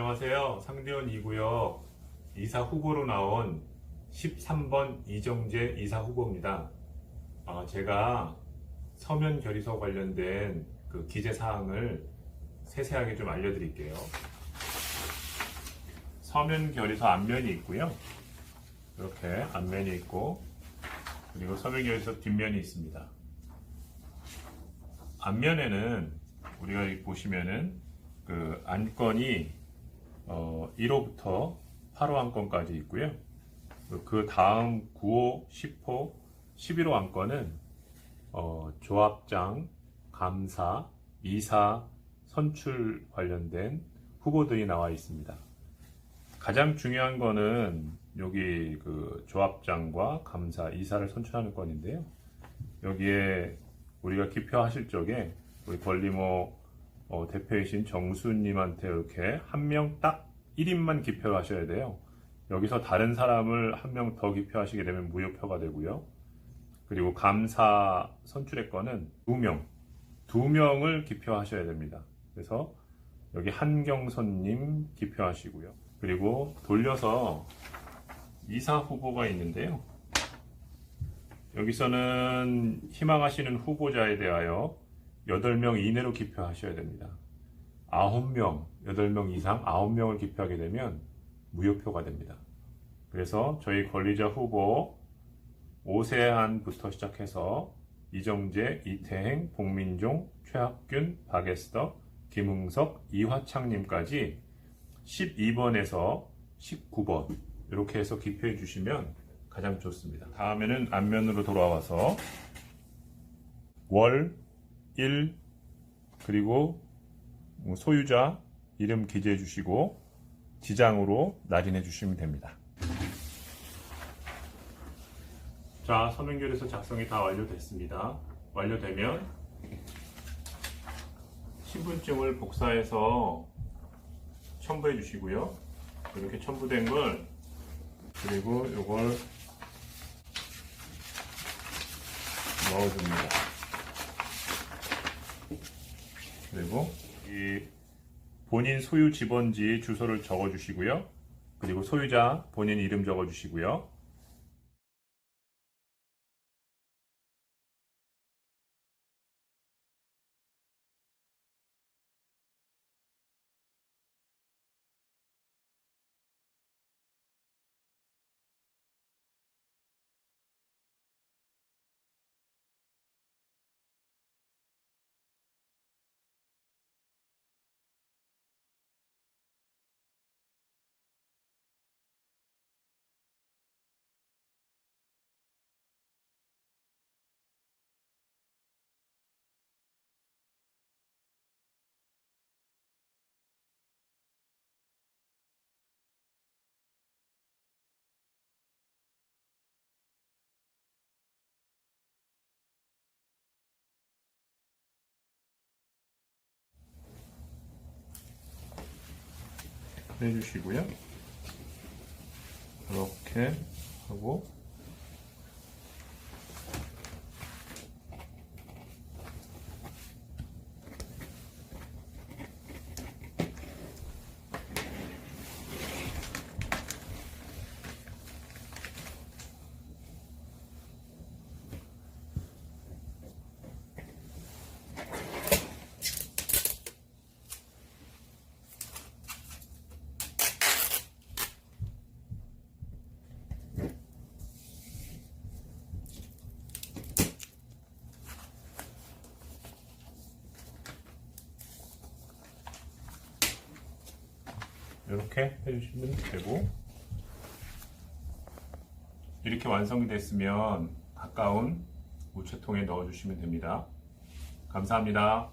안녕하세요. 상대원 2구역 이사 후보로 나온 13번 이정재 이사 후보입니다. 어, 제가 서면 결의서 관련된 그 기재 사항을 세세하게 좀 알려드릴게요. 서면 결의서 앞면이 있고요. 이렇게 앞면이 있고 그리고 서면 결의서 뒷면이 있습니다. 앞면에는 우리가 보시면은 그 안건이 어 1호부터 8호 안건까지 있고요. 그 다음 9호, 10호, 11호 안건은 어 조합장, 감사, 이사, 선출 관련된 후보들이 나와 있습니다. 가장 중요한 거는 여기 그 조합장과 감사, 이사를 선출하는 건인데요. 여기에 우리가 기표하실 적에 우리 권리모 어, 대표이신 정수님한테 이렇게 한 명 딱 1인만 기표를 하셔야 돼요. 여기서 다른 사람을 한 명 더 기표하시게 되면 무효표가 되고요. 그리고 감사 선출의 건은 두 명, 두 명을 기표하셔야 됩니다. 그래서 여기 한경선님 기표하시고요. 그리고 돌려서 이사 후보가 있는데요. 여기서는 희망하시는 후보자에 대하여 8명 이내로 기표하셔야 됩니다. 9명, 8명 이상 9명을 기표하게 되면 무효표가 됩니다. 그래서 저희 권리자 후보 오세한부터 시작해서 이정재, 이태행, 복민종, 최학균, 박에스더, 김웅석, 이화창님까지 12번에서 19번 이렇게 해서 기표해 주시면 가장 좋습니다. 다음에는 앞면으로 돌아와서 월, 일, 그리고 소유자 이름 기재해 주시고 지장으로 날인해 주시면 됩니다. 자, 서명결에서 작성이 다 완료됐습니다. 완료되면 신분증을 복사해서 첨부해 주시고요. 이렇게 첨부된 걸 그리고 이걸 넣어줍니다. 그리고 이 본인 소유 집원지 주소를 적어주시고요. 그리고 소유자 본인 이름 적어주시고요. 해주시고요. 이렇게 하고 이렇게 해주시면 되고 이렇게 완성이 됐으면 가까운 우체통에 넣어주시면 됩니다. 감사합니다.